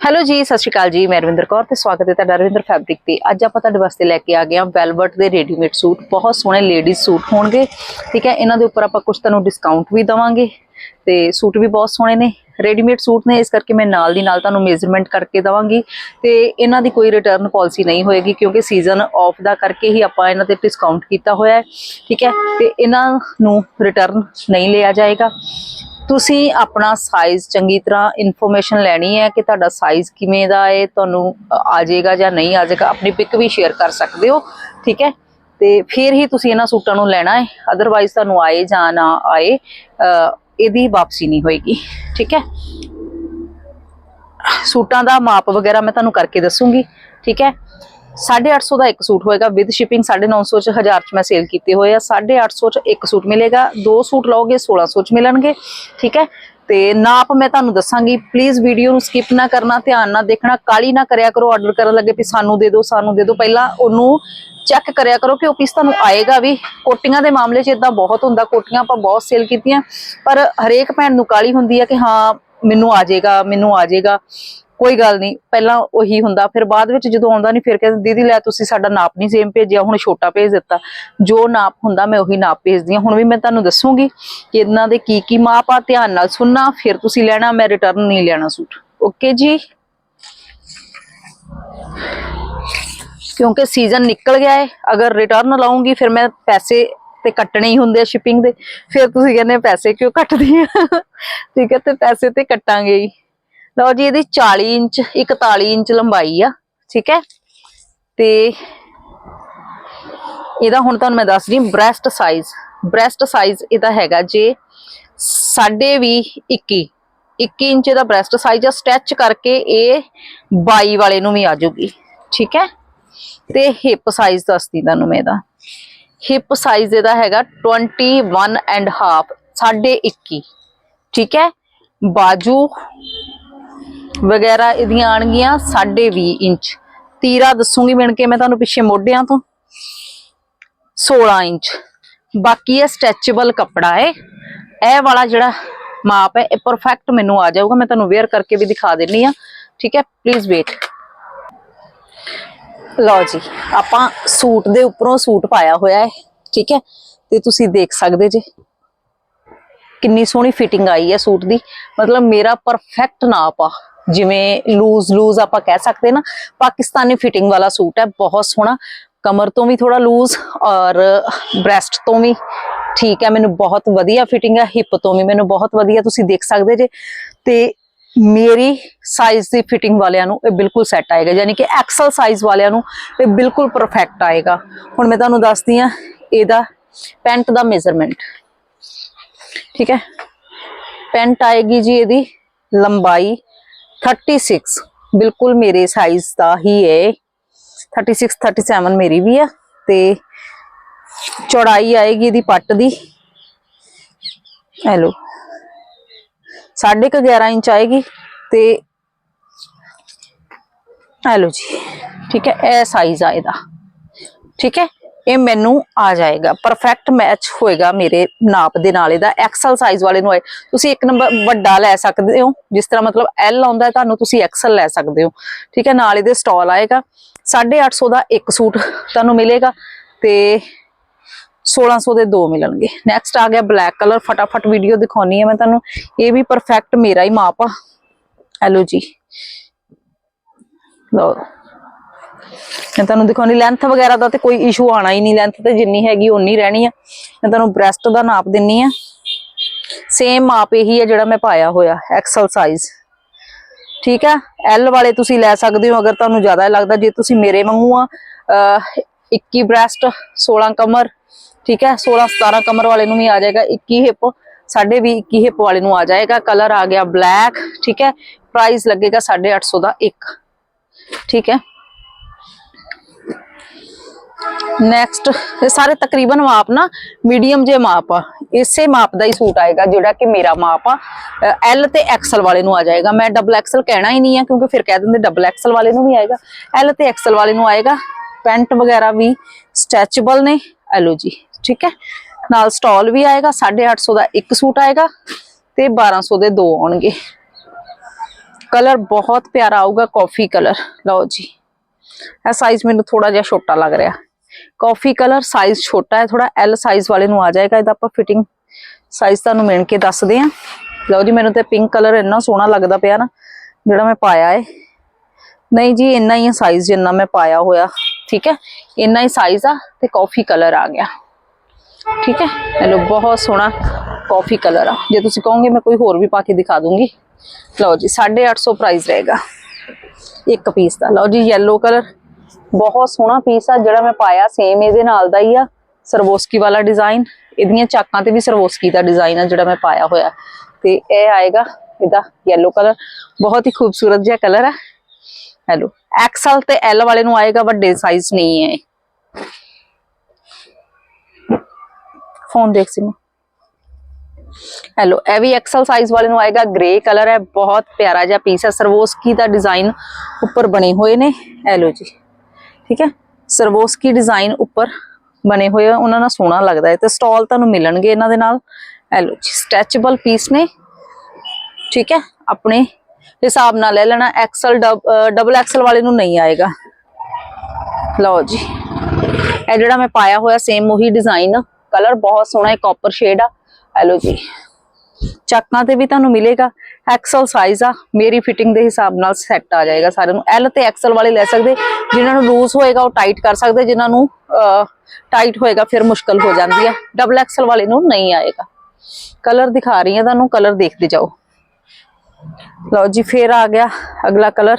Hello ਜੀ, ਸਤਿ ਸ਼੍ਰੀ ਅਕਾਲ ਜੀ, ਮੈਂ ਰਵਿੰਦਰ ਕੌਰ ਤੇ ਸਵਾਗਤ ਹੈ ਤੁਹਾਡਾ ਰਵਿੰਦਰ ਫੈਬਰਿਕ ਤੇ। ਅੱਜ ਆਪਾਂ ਤੁਹਾਡੇ ਵਾਸਤੇ ਲੈ ਕੇ ਆ ਗਏ ਹਾਂ ਵੈਲਵਟ ਦੇ ਰੈਡੀਮੇਡ ਸੂਟ, ਬਹੁਤ ਸੋਹਣੇ ਲੇਡੀਜ਼ ਸੂਟ ਹੋਣਗੇ। ਠੀਕ ਹੈ, ਇਹਨਾਂ ਦੇ ਉੱਪਰ ਆਪਾਂ ਕੁਝ ਤੁਹਾਨੂੰ ਡਿਸਕਾਊਂਟ ਵੀ ਦਵਾਂਗੇ ਤੇ ਸੂਟ ਵੀ ਬਹੁਤ ਸੋਹਣੇ ਨੇ। ਰੈਡੀਮੇਡ ਸੂਟ ਨੇ, ਇਸ ਕਰਕੇ ਮੈਂ ਨਾਲ ਦੀ ਨਾਲ ਤੁਹਾਨੂੰ ਮੇਜ਼ਰਮੈਂਟ ਕਰਕੇ ਦਵਾਂਗੀ। ਤੇ ਇਹਨਾਂ ਦੀ ਕੋਈ ਰਿਟਰਨ ਪਾਲਿਸੀ ਨਹੀਂ ਹੋਏਗੀ, ਕਿਉਂਕਿ ਸੀਜ਼ਨ ਆਫ ਦਾ ਕਰਕੇ ਹੀ ਆਪਾਂ ਇਹਨਾਂ ਤੇ ਡਿਸਕਾਊਂਟ ਕੀਤਾ ਹੋਇਆ ਹੈ। ਠੀਕ ਹੈ, ਤੇ ਇਹਨਾਂ ਨੂੰ ਰਿਟਰਨ ਨਹੀਂ ਲਿਆ ਜਾਏਗਾ। ਤੁਸੀਂ ਆਪਣਾ ਸਾਈਜ਼ ਚੰਗੀ ਤਰ੍ਹਾਂ ਇਨਫੋਰਮੇਸ਼ਨ ਲੈਣੀ ਹੈ ਕਿ ਤੁਹਾਡਾ ਸਾਈਜ਼ ਕਿਵੇਂ ਦਾ ਹੈ, ਤੁਹਾਨੂੰ ਆ ਜਾਏਗਾ ਜਾਂ ਨਹੀਂ ਆ ਜਾਏਗਾ, ਆਪਣੀ ਪਿਕ ਵੀ ਸ਼ੇਅਰ ਕਰ ਸਕਦੇ ਹੋ, ਠੀਕ ਹੈ? ਤੇ ਫਿਰ ਹੀ ਤੁਸੀਂ ਇਹਨਾਂ ਸੂਟਾਂ ਨੂੰ ਲੈਣਾ ਹੈ ਅਦਰਵਾਈਜ਼ ਤੁਹਾਨੂੰ ਆਏ ਜਾਂ ਨਾ ਆਏ ਇਹਦੀ ਵਾਪਸੀ ਨਹੀਂ ਹੋਏਗੀ, ਠੀਕ ਹੈ? ਸੂਟਾਂ ਦਾ ਮਾਪ ਵਗੈਰਾ ਮੈਂ ਤੁਹਾਨੂੰ ਕਰਕੇ ਦੱਸੂਗੀ, ਠੀਕ ਹੈ? 850 ਦਾ ਇੱਕ ਸੂਟ ਹੋਏਗਾ ਵਿਦ ਸ਼ਿਪਿੰਗ 950 ਚ 1000 ਚ ਮੈਂ ਸੇਲ ਕੀਤੇ ਹੋਏ ਆ। 850 ਚ ਇੱਕ ਸੂਟ ਮਿਲੇਗਾ। ਦੋ ਸੂਟ ਲਓਗੇ 1600 ਚ ਮਿਲਣਗੇ। ਠੀਕ ਹੈ? ਤੇ ਨਾਪ ਮੈਂ ਤੁਹਾਨੂੰ ਦੱਸਾਂਗੀ ਪਲੀਜ਼ ਵੀਡੀਓ ਨੂੰ ਸਕਿਪ ਨਾ ਕਰਨਾ, ਧਿਆਨ ਨਾਲ ਦੇਖਣਾ ਕਾਲੀ ਨਾ ਕਰਿਆ ਕਰੋ ਆਰਡਰ ਕਰਨ ਲੱਗੇ ਵੀ ਸਾਨੂੰ ਦੇ ਦਿਓ, ਸਾਨੂੰ ਦੇ ਦਿਓ। ਪਹਿਲਾਂ ਉਹਨੂੰ ਚੈੱਕ ਕਰਿਆ ਕਰੋ ਕਿ ਉਹ ਪੀਸ ਤੁਹਾਨੂੰ ਆਏਗਾ ਵੀ। ਕੋਟੀਆਂ ਦੇ ਮਾਮਲੇ 'ਚ ਇਦਾਂ ਬਹੁਤ ਹੁੰਦਾ, ਕੋਟੀਆਂ ਆਪਾਂ ਬਹੁਤ ਸੇਲ ਕੀਤੀਆਂ। ਪਰ ਹਰੇਕ ਭੈਣ ਨੂੰ ਕਾਲੀ ਹੁੰਦੀ ਹੈ ਕਿ ਹਾਂ, ਮੈਨੂੰ ਆ ਜਾਏਗਾ, ਮੈਨੂੰ ਆ ਜਾਏਗਾ। ਕੋਈ ਗੱਲ ਨਹੀਂ, ਪਹਿਲਾਂ ਉਹੀ ਹੁੰਦਾ, ਫਿਰ ਬਾਅਦ ਵਿੱਚ ਜਦੋਂ ਆਉਂਦਾ ਨਹੀਂ, ਫਿਰ ਕਹਿੰਦੇ, ਦੀਦੀ, ਲੈ ਤੁਸੀਂ ਸਾਡਾ ਨਾਪ ਨਹੀਂ ਸੇਮ ਭੇਜਿਆ, ਹੁਣ ਛੋਟਾ ਭੇਜ ਦਿੱਤਾ। ਜੋ ਨਾਪ ਹੁੰਦਾ, ਮੈਂ ਉਹੀ ਨਾਪ ਭੇਜਦੀ ਹਾਂ। ਹੁਣ ਵੀ ਮੈਂ ਤੁਹਾਨੂੰ ਦੱਸੂਗੀ ਕਿ ਇਹਨਾਂ ਦੇ ਕੀ ਕੀ ਮਾਪ ਆ, ਧਿਆਨ ਨਾਲ ਸੁਣਨਾ, ਫਿਰ ਤੁਸੀਂ ਲੈਣਾ, ਮੈਂ ਰਿਟਰਨ ਨਹੀਂ ਲੈਣਾ ਸੂਟ। ਓਕੇ ਜੀ? ਕਿਉਂਕਿ ਸੀਜ਼ਨ ਨਿਕਲ ਗਿਆ ਹੈ ਅਗਰ ਰਿਟਰਨ ਲਾਉਂਗੀ, ਫਿਰ ਮੈਂ ਪੈਸੇ ਤੇ ਕੱਟਣੇ ਹੀ ਹੁੰਦੇ ਆ ਸ਼ਿਪਿੰਗ ਦੇ। ਫਿਰ ਤੁਸੀਂ ਕਹਿੰਦੇ, ਪੈਸੇ ਕਿਉਂ ਕੱਟਦੀ ਆ? ਠੀਕ ਹੈ, ਤੇ ਪੈਸੇ ਤੇ ਕੱਟਾਂਗੇ ਹੀ। ਲਓ ਜੀ, ਇਹਦੀ 40 ਇੰਚ 41 ਇੰਚ ਲੰਬਾਈ ਆ, ਠੀਕ ਹੈ? ਤੇ ਇਹਦਾ ਹੁਣ ਤੁਹਾਨੂੰ ਮੈਂ ਦੱਸ ਰਹੀ ਬ੍ਰੈਸਟ ਸਾਈਜ਼। ਬ੍ਰੈਸਟ ਸਾਈਜ਼ ਇਹਦਾ ਹੈਗਾ ਜੇ 20 21 21 ਇੰਚ ਦਾ ਬ੍ਰੈਸਟ ਸਾਈਜ਼ ਆ, ਸਟੈਚ ਕਰਕੇ ਇਹ 22 ਵਾਲੇ ਨੂੰ ਵੀ ਆ ਜਾਊਗੀ, ਠੀਕ ਹੈ? ਤੇ ਹਿਪ ਸਾਈਜ਼ ਦੱਸਦੀ ਤੁਹਾਨੂੰ ਮੈਂ ਇਹਦਾ। ਹਿਪ ਸਾਈਜ਼ ਇਹਦਾ ਹੈਗਾ 21 ਐਂਡ ਹਾਫ 21 ਠੀਕ ਹੈ? ਬਾਜੂ ਵਗੈਰਾ ਇਹਦੀਆਂ ਆਣਗੀਆਂ 20 ਇੰਚ। ਤੀਰਾ ਦੱਸੂਗੀ ਮਿਣ ਕੇ ਮੈਂ ਤੁਹਾਨੂੰ ਪਿੱਛੇ ਮੋਢਿਆਂ ਤੋਂ। 16 ਇੰਚ। ਬਾਕੀ ਇਹ ਸਟ੍ਰੈਚੇਬਲ ਕੱਪੜਾ ਹੈ ਇਹ ਵਾਲਾ ਜਿਹੜਾ ਮਾਪ ਹੈ ਇਹ ਪਰਫੈਕਟ ਮੈਨੂੰ ਆ ਜਾਊਗਾ। ਮੈਂ ਤੁਹਾਨੂੰ ਵੇਅਰ ਕਰਕੇ ਵੀ ਦਿਖਾ ਦਿੰਨੀ ਆ। ਠੀਕ ਹੈ ਪਲੀਜ਼ ਵੇਟ ਲਓ ਜੀ, ਆਪਾਂ ਸੂਟ ਦੇ ਉੱਪਰੋਂ ਸੂਟ ਪਾਇਆ ਹੋਇਆ ਹੈ ਠੀਕ ਹੈ ਤੇ ਤੁਸੀਂ ਦੇਖ ਸਕਦੇ ਜੇ। ਕਿੰਨੀ ਸੋਹਣੀ ਫਿਟਿੰਗ ਆਈ ਹੈ ਸੂਟ ਦੀ। ਮਤਲਬ ਮੇਰਾ ਪਰਫੈਕਟ ਨਾਪ ਆ। ਜਿਵੇਂ ਲੂਜ਼ ਲੂਜ਼ ਆਪਾਂ ਕਹਿ ਸਕਦੇ ਨਾ, ਪਾਕਿਸਤਾਨੀ ਫਿਟਿੰਗ ਵਾਲਾ ਸੂਟ ਹੈ, ਬਹੁਤ ਸੋਹਣਾ। ਕਮਰ ਤੋਂ ਵੀ ਥੋੜਾ ਲੂਜ਼ ਔਰ ਬ੍ਰੈਸਟ ਤੋਂ ਵੀ ਠੀਕ ਹੈ, ਮੈਨੂੰ ਬਹੁਤ ਵਧੀਆ ਫਿਟਿੰਗ ਹੈ ਹਿੱਪ ਤੋਂ ਵੀ ਮੈਨੂੰ ਬਹੁਤ ਵਧੀਆ ਤੁਸੀਂ ਦੇਖ ਸਕਦੇ ਜੇ। ਤੇ ਮੇਰੀ ਸਾਈਜ਼ ਦੀ ਫਿਟਿੰਗ ਵਾਲਿਆਂ ਨੂੰ ਇਹ ਬਿਲਕੁਲ ਸੈੱਟ ਆਏਗਾ, ਯਾਨੀ ਕਿ ਐਕਸਲ ਸਾਈਜ਼ ਵਾਲਿਆਂ ਨੂੰ ਇਹ ਬਿਲਕੁਲ ਪਰਫੈਕਟ ਆਏਗਾ। ਹੁਣ ਮੈਂ ਤੁਹਾਨੂੰ ਦੱਸਦੀ ਆ ਇਹਦਾ ਪੈਂਟ ਦਾ ਮੇਜ਼ਰਮੈਂਟ ਠੀਕ ਹੈ? ਪੈਂਟ ਆਏਗੀ ਜੀ ਇਹਦੀ ਲੰਬਾਈ 36. ਬਿਲਕੁਲ ਮੇਰੇ ਸਾਈਜ਼ ਦਾ ਹੀ ਹੈ 36 37 ਮੇਰੀ ਵੀ ਆ ਤੇ ਚੌੜਾਈ ਆਏਗੀ ਇਹਦੀ ਪੱਟ ਦੀ। ਹੈਲੋ। ਸਾਢੇ ਕੁ 11 ਇੰਚ ਆਏਗੀ ਤੇ ਹੈਲੋ ਜੀ, ਠੀਕ ਹੈ, ਇਹ ਸਾਈਜ਼ ਆ ਇਹਦਾ। ਠੀਕ ਹੈ? ਇਹ ਮੈਨੂੰ ਆ ਜਾਏਗਾ। ਪਰਫੈਕਟ ਮੈਚ ਹੋਏਗਾ ਮੇਰੇ ਨਾਪ ਦੇ ਨਾਲ। ਇਹਦਾ ਐਕਸਲ ਸਾਈਜ਼ ਵਾਲੇ ਨੂੰ ਆਏ। ਤੁਸੀਂ ਇੱਕ ਨੰਬਰ ਵੱਡਾ ਲੈ ਸਕਦੇ ਹੋ। ਜਿਸ ਤਰ੍ਹਾਂ ਮਤਲਬ ਐਲ ਆਉਂਦਾ ਤੁਹਾਨੂੰ ਤੁਸੀਂ ਐਕਸਲ ਲੈ ਸਕਦੇ ਹੋ। ਠੀਕ ਹੈ, ਨਾਲ ਇਹਦੇ ਸਟਾਲ ਆਏਗਾ। 850 ਦਾ ਇੱਕ ਸੂਟ ਤੁਹਾਨੂੰ ਮਿਲੇਗਾ ਤੇ 1600 ਦੇ ਦੋ ਮਿਲਣਗੇ। ਨੈਕਸਟ ਆ ਗਿਆ ਬਲੈਕ ਕਲਰ ਫਟਾਫਟ ਵੀਡੀਓ ਦਿਖਾਉਣੀ ਹੈ ਮੈਂ ਤੁਹਾਨੂੰ। ਇਹ ਵੀ ਪਰਫੈਕਟ ਮੇਰਾ ਹੀ ਮਾਪ ਆ। ਹੈਲੋ ਜੀ। ਲਓ। ਮੈਂ ਤੁਹਾਨੂੰ ਦਿਖਾਉਣੀ ਲੈਂਥ ਵਗੈਰਾ ਦਾ ਤੇ ਕੋਈ ਇਸ਼ੂ ਆਣਾ ਹੀ ਨਹੀਂ ਲੈਂਥ ਤੇ ਜਿੰਨੀ ਹੈਗੀ ਓਨੀ ਰਹਿਣੀ ਆ। ਮੈਂ ਤੁਹਾਨੂੰ ਬ੍ਰੈਸਟ ਦਾ ਨਾਪ ਦਿੰਨੀ ਆ। ਸੇਮ ਮਾਪ ਇਹੀ ਹੈ ਜਿਹੜਾ ਮੈਂ ਪਾਇਆ ਹੋਇਆ ਐਕਸਲ ਸਾਈਜ਼ ਠੀਕ ਆ? ਐਲ ਵਾਲੇ ਤੁਸੀਂ ਲੈ ਸਕਦੇ ਹੋ, ਅਗਰ ਤੁਹਾਨੂੰ ਜ਼ਿਆਦਾ ਲੱਗਦਾ, ਜੇ ਤੁਸੀਂ ਮੇਰੇ ਵਾਂਗੂ ਆ 21 ਬ੍ਰੈਸਟ 16 ਕਮਰ, ਠੀਕ ਹੈ 16 17 ਕਮਰ ਵਾਲੇ ਨੂੰ ਵੀ ਆ ਜਾਏਗਾ 21 ਹਿਪ ਸਾਡੇ ਵੀ 21 ਹਿਪ ਵਾਲੇ ਨੂੰ ਆ ਜਾਏਗਾ। ਕਲਰ ਆ ਗਿਆ ਬਲੈਕ ਠੀਕ ਹੈ ਪ੍ਰਾਈਸ ਲੱਗੇਗਾ 850 ਦਾ ਇੱਕ। ਠੀਕ ਹੈ ਨੈਕਸਟ ਇਹ ਸਾਰੇ ਤਕਰੀਬਨ ਮਾਪ ਨਾ ਮੀਡੀਅਮ ਜੇ ਮਾਪ ਆ। ਇਸੇ ਮਾਪ ਦਾ ਹੀ ਸੂਟ ਆਏਗਾ, ਜਿਹੜਾ ਕਿ ਮੇਰਾ ਮਾਪ ਆ। ਐਲ ਤੇ ਐਕਸਲ ਵਾਲੇ ਨੂੰ ਆ ਜਾਏਗਾ। ਮੈਂ ਡਬਲ ਐਕਸਲ ਕਹਿਣਾ ਹੀ ਨਹੀਂ ਆ, ਕਿਉਂਕਿ ਫਿਰ ਕਹਿ ਦਿੰਦੇ ਡਬਲ ਐਕਸਲ ਵਾਲੇ ਨੂੰ ਵੀ ਆਏਗਾ। ਐਲ ਤੇ ਐਕਸਲ ਵਾਲੇ ਨੂੰ ਆਏਗਾ। ਪੈਂਟ ਵਗੈਰਾ ਵੀ ਸਟ੍ਰੈਚੇਬਲ ਨੇ। ਐਲੋ ਜੀ, ਠੀਕ ਹੈ? ਨਾਲ ਸਟਾਲ ਵੀ ਆਏਗਾ। 850 ਦਾ ਇੱਕ ਸੂਟ ਆਏਗਾ ਤੇ 1200 ਦੇ ਦੋ ਆਉਣਗੇ। ਕਲਰ ਬਹੁਤ ਪਿਆਰਾ ਆਊਗਾ ਕਾਫੀ ਕਲਰ ਲਓ ਜੀ। ਇਹ ਸਾਈਜ਼ ਮੈਨੂੰ ਥੋੜਾ ਜਿਹਾ ਛੋਟਾ ਲੱਗ ਰਿਹਾ। ਕਾਫੀ ਕਲਰ ਸਾਈਜ਼ ਛੋਟਾ ਹੈ ਥੋੜਾ ਐਲ ਸਾਈਜ਼ ਵਾਲੇ ਨੂੰ ਆ ਜਾਏਗਾ, ਇਹਦਾ ਆਪਾਂ ਫਿਟਿੰਗ ਸਾਈਜ਼ ਤੁਹਾਨੂੰ ਮਿਣ ਕੇ ਦੱਸਦੇ ਆ ਲਓ ਜੀ, ਮੈਨੂੰ ਤੇ ਪਿੰਕ ਕਲਰ ਇੰਨਾ ਸੋਹਣਾ ਲੱਗਦਾ ਪਿਆ ਨਾ, ਜਿਹੜਾ ਮੈਂ ਪਾਇਆ ਹੈ ਨਹੀਂ ਜੀ, ਇੰਨਾ ਹੀ ਸਾਈਜ਼ ਜਿੰਨਾ ਮੈਂ ਪਾਇਆ ਹੋਇਆ, ਠੀਕ ਹੈ? ਇੰਨਾ ਹੀ ਸਾਈਜ਼ ਆ ਤੇ ਕਾਫੀ ਕਲਰ ਆ ਗਿਆ। ਠੀਕ ਹੈ? ਇਹ ਲੋ ਬਹੁਤ ਸੋਹਣਾ ਕਾਫੀ ਕਲਰ ਆ। ਜੇ ਤੁਸੀਂ ਕਹੋਗੇ, ਮੈਂ ਕੋਈ ਹੋਰ ਵੀ ਪਾ ਕੇ ਦਿਖਾ ਦੂੰਗੀ। ਲਓ ਜੀ 850 ਪ੍ਰਾਈਸ ਰਹੇਗਾ। ਇੱਕ ਪੀਸ ਦਾ। ਲਓ ਜੀ, yellow ਕਲਰ ਬਹੁਤ ਸੋਹਣਾ ਪੀਸ ਆ, ਜਿਹੜਾ ਮੈਂ ਪਾਇਆ ਸੇਮ ਇਹਦੇ ਨਾਲ ਦਾ ਹੀ ਆ ਸਰਵੋਸਕੀ ਵਾਲਾ ਡਿਜ਼ਾਈਨ ਇਹਦੀਆਂ ਚਾਕਾਂ ਤੇ ਵੀ ਸਰਵੋਸਕੀ ਦਾ ਡਿਜ਼ਾਈਨ ਆ ਜਿਹੜਾ ਮੈਂ ਪਾਇਆ ਹੋਇਆ। ਤੇ ਇਹ ਆਏਗਾ, ਇਹਦਾ yellow ਕਲਰ ਬਹੁਤ ਹੀ ਖੂਬਸੂਰਤ ਜਿਹਾ ਕਲਰ ਆ। ਹੈਲੋ ਐਕਸਲ ਤੇ ਐਲ ਵਾਲੇ ਨੂੰ ਆਏਗਾ, ਵੱਡੇ ਸਾਈਜ਼ ਨਹੀਂ ਹੈ ਫੋਨ ਦੇਖ ਸੀ ਹੈਲੋ ਇਹ ਵੀ ਐਕਸਲ ਸਾਈਜ਼ ਵਾਲੇ ਨੂੰ ਆਏਗਾ ਗ੍ਰੇ ਕਲਰ ਹੈ, ਬਹੁਤ ਪਿਆਰਾ ਜਿਹਾ ਪੀਸ ਹੈ ਸਰਵੋਸਕੀ ਦਾ ਡਿਜ਼ਾਈਨ ਉੱਪਰ ਬਣੇ ਹੋਏ ਨੇ। ਹੈਲੋ ਜੀ। ਠੀਕ ਹੈ? ਸਰਵੋਸਕੀ ਡਿਜ਼ਾਈਨ ਉੱਪਰ ਬਣੇ ਹੋਏ ਆ, ਉਹਨਾਂ ਨਾਲ ਸੋਹਣਾ ਲੱਗਦਾ ਹੈ ਤੇ ਸਟਾਲ ਤੁਹਾਨੂੰ ਮਿਲਣਗੇ ਇਹਨਾਂ ਦੇ ਨਾਲ। ਹੈਲੋ ਜੀ ਸਟ੍ਰੈਚੇਬਲ ਪੀਸ ਨੇ। ਠੀਕ ਹੈ? ਆਪਣੇ ਹਿਸਾਬ ਨਾਲ ਲੈ ਲੈਣਾ ਐਕਸਲ ਡਬਲ ਐਕਸਲ ਵਾਲੇ ਨੂੰ ਨਹੀਂ ਆਏਗਾ। ਲਓ ਜੀ, ਇਹ ਜਿਹੜਾ ਮੈਂ ਪਾਇਆ ਹੋਇਆ ਸੇਮ ਉਹੀ ਡਿਜ਼ਾਈਨ ਕਲਰ ਬਹੁਤ ਸੋਹਣਾ ਹੈ ਕਾਪਰ ਸ਼ੇਡ ਆ। ਹੈਲੋ ਜੀ ਚੱਕਾਂ ਤੇ ਵੀ ਤੁਹਾਨੂੰ ਮਿਲੇਗਾ। ਐਕਸਲ ਸਾਈਜ਼ ਆ, ਮੇਰੀ ਫਿਟਿੰਗ ਦੇ ਹਿਸਾਬ ਨਾਲ ਸੈੱਟ ਆ ਜਾਏਗਾ ਸਾਰਿਆਂ ਨੂੰ। ਐਲ ਤੇ ਐਕਸਲ ਵਾਲੇ ਲੈ ਸਕਦੇ, ਜਿਨ੍ਹਾਂ ਨੂੰ ਲੂਜ਼ ਹੋਏਗਾ ਉਹ ਟਾਈਟ ਕਰ ਸਕਦੇ, ਜਿਨ੍ਹਾਂ ਨੂੰ ਟਾਈਟ ਹੋਏਗਾ ਫਿਰ ਮੁਸ਼ਕਲ ਹੋ ਜਾਂਦੀ ਹੈ ਡਬਲ ਐਕਸਲ ਵਾਲੇ ਨੂੰ ਨਹੀਂ ਆਏਗਾ। ਕਲਰ ਦਿਖਾ ਰਹੀ ਹਾਂ ਤੁਹਾਨੂੰ ਕਲਰ ਦੇਖਦੇ ਜਾਓ। ਲਓ ਜੀ, ਫੇਰ ਆ ਗਿਆ ਅਗਲਾ ਕਲਰ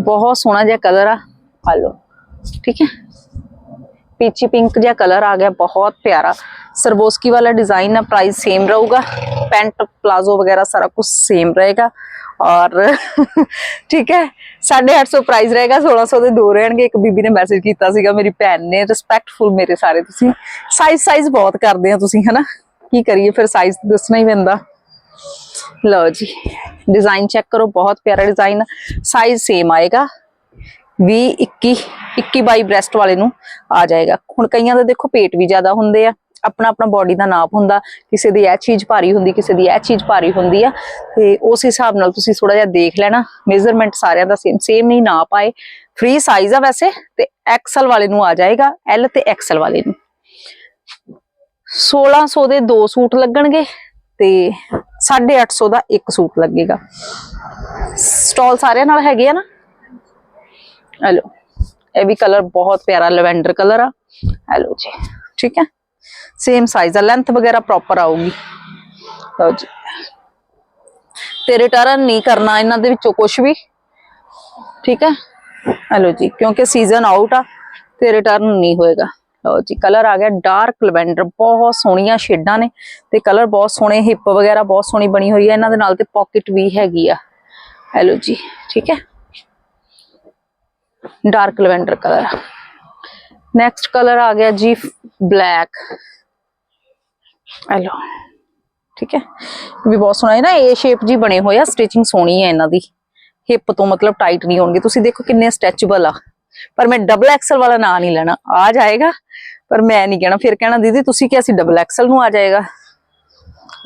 ਬਹੁਤ ਸੋਹਣਾ ਜਿਹਾ ਕਲਰ ਆ। ਆ ਲਓ, ਠੀਕ ਹੈ। ਪੀਚੀ ਪਿੰਕ ਜਿਹਾ ਕਲਰ ਆ ਗਿਆ, ਬਹੁਤ ਪਿਆਰਾ। ਸਰਬੋਸਕੀ ਵਾਲਾ ਡਿਜ਼ਾਈਨ ਹੈ ਪ੍ਰਾਈਸ ਸੇਮ ਰਹੂਗਾ। ਪੈਂਟ ਪਲਾਜ਼ੋ ਵਗੈਰਾ ਸਾਰਾ ਕੁਝ ਸੇਮ ਰਹੇਗਾ। ਔਰ ਠੀਕ ਹੈ 850 ਪ੍ਰਾਈਸ ਰਹੇਗਾ 1600 ਦੇ ਦੋ ਰਹਿਣਗੇ। ਇੱਕ ਬੀਬੀ ਨੇ ਮੈਸੇਜ ਕੀਤਾ ਸੀਗਾ, ਮੇਰੀ ਭੈਣ ਨੇ ਰਿਸਪੈਕਟਫੁਲ ਮੇਰੇ ਸਾਰੇ ਤੁਸੀਂ। ਸਾਈਜ਼ ਸਾਈਜ਼ ਬਹੁਤ ਕਰਦੇ ਆ ਤੁਸੀਂ, ਹਨਾ? ਕੀ ਕਰੀਏ, ਫਿਰ ਸਾਈਜ਼ ਦੱਸਣਾ ਹੀ ਪੈਂਦਾ। ਲਓ ਜੀ ਡਿਜ਼ਾਈਨ ਚੈੱਕ ਕਰੋ, ਬਹੁਤ ਪਿਆਰਾ ਡਿਜ਼ਾਈਨ ਸਾਈਜ਼ ਸੇਮ ਆਏਗਾ। 20 21 21 22 ਬ੍ਰੈਸਟ ਵਾਲੇ ਨੂੰ ਆ ਜਾਏਗਾ। ਹੁਣ ਕਈਆਂ ਦਾ ਦੇਖੋ ਪੇਟ ਵੀ ਜ਼ਿਆਦਾ ਹੁੰਦੇ ਆ, ਆਪਣਾ ਆਪਣਾ ਬਾਡੀ ਦਾ ਨਾਪ ਹੁੰਦਾ, ਕਿਸੇ ਦੀ ਇਹ ਚੀਜ਼ ਭਾਰੀ ਹੁੰਦੀ, ਕਿਸੇ ਦੀ ਇਹ ਚੀਜ਼ ਭਾਰੀ ਹੁੰਦੀ ਆ, ਤੇ ਉਸ ਹਿਸਾਬ ਨਾਲ ਤੁਸੀਂ ਥੋੜਾ ਜਿਹਾ ਦੇਖ ਲੈਣਾ ਮੇਜ਼ਰਮੈਂਟ ਸਾਰਿਆਂ ਦਾ ਸੇਮ ਸੇਮ ਨਹੀਂ ਨਾਪ ਆਏ। ਫ੍ਰੀ ਸਾਈਜ਼ ਆ ਵੈਸੇ, ਤੇ ਐਕਸਲ ਵਾਲੇ ਨੂੰ ਆ ਜਾਏਗਾ ਐਲ ਤੇ ਐਕਸਲ ਵਾਲੇ ਨੂੰ। 1600 ਦੇ ਦੋ ਸੂਟ ਲੱਗਣਗੇ, ਤੇ 850 ਦਾ ਇੱਕ ਸੂਟ ਲੱਗੇਗਾ। ਸਟਾਲ ਸਾਰਿਆਂ ਨਾਲ ਹੈਗੇ ਆ ਨਾ? ਹੈਲੋ ਇਹ ਵੀ ਕਲਰ ਬਹੁਤ ਪਿਆਰਾ ਲਵੈਂਡਰ ਕਲਰ ਆ ਹੈਲੋ ਜੀ ਠੀਕ ਹੈ ਸੇਮ ਸਾਈਜ਼ ਆ ਲੈਂਥ ਵਗੈਰਾ ਪ੍ਰੋਪਰ ਆਊਗੀ ਲਓ ਜੀ ਤੇ ਰਿਟਰਨ ਨਹੀਂ ਕਰਨਾ ਇਹਨਾਂ ਦੇ ਵਿੱਚੋਂ ਕੁਝ ਵੀ ਠੀਕ ਹੈ ਹੈਲੋ ਜੀ ਕਿਉਂਕਿ ਸੀਜ਼ਨ ਆਊਟ ਆ ਤੇ ਰਿਟਰਨ ਨਹੀਂ ਹੋਏਗਾ ਲਓ ਜੀ ਕਲਰ ਆ ਗਿਆ ਡਾਰਕ ਲਵੈਂਡਰ ਬਹੁਤ ਸੋਹਣੀਆਂ ਸ਼ੇਡਾਂ ਨੇ ਤੇ ਕਲਰ ਬਹੁਤ ਸੋਹਣੇ ਹਿੱਪ ਵਗੈਰਾ ਬਹੁਤ ਸੋਹਣੀ ਬਣੀ ਹੋਈ ਹੈ ਇਹਨਾਂ ਦੇ ਨਾਲ ਤੇ ਪਾਕਟ ਵੀ ਹੈਗੀ ਆ ਹੈਲੋ ਜੀ ਠੀਕ ਹੈ dark lavender colour. Next colour ਆ ਗਿਆ ਜੀ ਬਲੈਕ। ਹੈਲੋ ਠੀਕ ਹੈ? ਵੀ ਬਹੁਤ ਸੋਹਣਾ ਹੈ ਨਾ ਏ ਸ਼ੇਪ ਜੀ ਬਣੇ ਹੋਏ ਆ ਸਟਿਚਿੰਗ ਸੋਹਣੀ ਹੈ ਇਹਨਾਂ ਦੀ। ਹਿੱਪ ਤੋਂ ਮਤਲਬ ਟਾਈਟ ਨਹੀਂ ਹੋਣਗੇ। ਤੁਸੀਂ ਦੇਖੋ ਕਿੰਨੇ ਸਟ੍ਰੈਚੇਬਲ ਆ। ਪਰ ਮੈਂ ਡਬਲ ਐਕਸਲ ਵਾਲਾ ਨਾਂ ਨਹੀਂ ਲੈਣਾ। ਆ ਜਾਏਗਾ, ਪਰ ਮੈਂ ਨਹੀਂ ਕਹਿਣਾ। ਫਿਰ ਕਹਿਣਾ, ਦੀਦੀ, ਤੁਸੀਂ ਕਿ ਅਸੀਂ ਡਬਲ ਐਕਸਲ ਨੂੰ ਆ ਜਾਏਗਾ।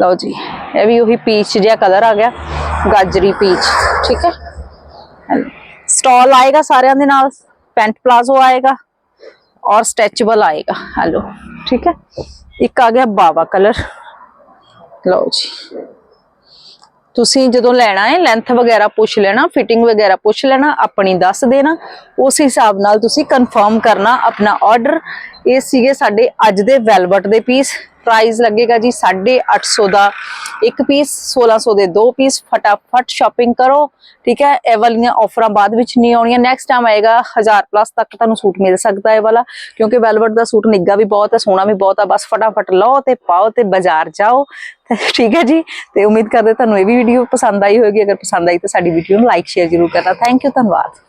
ਲਓ ਜੀ, ਇਹ ਵੀ ਉਹੀ ਪੀਚ ਜਿਹਾ ਕਲਰ ਆ ਗਿਆ। ਗਾਜਰੀ ਪੀਚ ਠੀਕ ਹੈ? ਸਟਾਲ ਆਏਗਾ ਸਾਰਿਆਂ ਦੇ ਨਾਲ, ਪੈਂਟ ਪਲਾਜ਼ੋ ਆਏਗਾ ਔਰ ਸਟ੍ਰੈਚੇਬਲ ਆਏਗਾ, ਹੈਲੋ, ਠੀਕ ਹੈ? ਇੱਕ ਆ ਗਿਆ ਬਾਵਾ ਕਲਰ, ਲਓ ਜੀ। ਤੁਸੀਂ ਜਦੋਂ ਲੈਣਾ ਹੈ ਲੈਂਥ ਵਗੈਰਾ ਪੁੱਛ ਲੈਣਾ ਫਿਟਿੰਗ ਵਗੈਰਾ ਪੁੱਛ ਲੈਣਾ, ਆਪਣੀ ਦੱਸ ਦੇਣਾ, ਉਸ ਹਿਸਾਬ ਨਾਲ ਤੁਸੀਂ ਕਨਫਰਮ ਕਰਨਾ ਆਪਣਾ ਆਰਡਰ ਇਹ ਸੀਗੇ ਸਾਡੇ ਅੱਜ ਦੇ ਵੈਲਵਟ ਦੇ ਪੀਸ ਪ੍ਰਾਈਸ ਲੱਗੇਗਾ ਜੀ 850 ਦਾ। ਇੱਕ ਪੀਸ 1600 ਦੇ ਦੋ ਪੀਸ ਫਟਾਫਟ ਸ਼ਾਪਿੰਗ ਕਰੋ, ਠੀਕ ਹੈ? ਇਹ ਵਾਲੀਆਂ ਆਫਰਾਂ ਬਾਅਦ ਵਿੱਚ ਨਹੀਂ ਆਉਣੀਆਂ। ਨੈਕਸਟ ਟਾਈਮ ਆਏਗਾ 1000 ਪਲੱਸ ਤੱਕ ਤੁਹਾਨੂੰ ਸੂਟ ਮਿਲ ਸਕਦਾ ਹੈ ਇਹ ਵਾਲਾ, ਕਿਉਂਕਿ ਵੈਲਵਟ ਦਾ ਸੂਟ ਨਿੱਗਾ ਵੀ ਬਹੁਤ ਹੈ, ਸੋਹਣਾ ਵੀ ਬਹੁਤ ਆ ਬਸ ਫਟਾਫਟ ਲਓ ਤੇ ਪਾਓ ਤੇ ਬਾਜ਼ਾਰ ਜਾਓ। ਠੀਕ ਹੈ ਜੀ? ਤੇ ਉਮੀਦ ਕਰਦੇ ਤੁਹਾਨੂੰ ਇਹ ਵੀ ਵੀਡੀਓ ਪਸੰਦ ਆਈ ਹੋਵੇਗੀ ਅਗਰ ਪਸੰਦ ਆਈ ਤਾਂ ਸਾਡੀ ਵੀਡੀਓ ਨੂੰ ਲਾਈਕ ਸ਼ੇਅਰ ਜ਼ਰੂਰ ਕਰਨਾ। ਥੈਂਕ ਯੂ ਧੰਨਵਾਦ।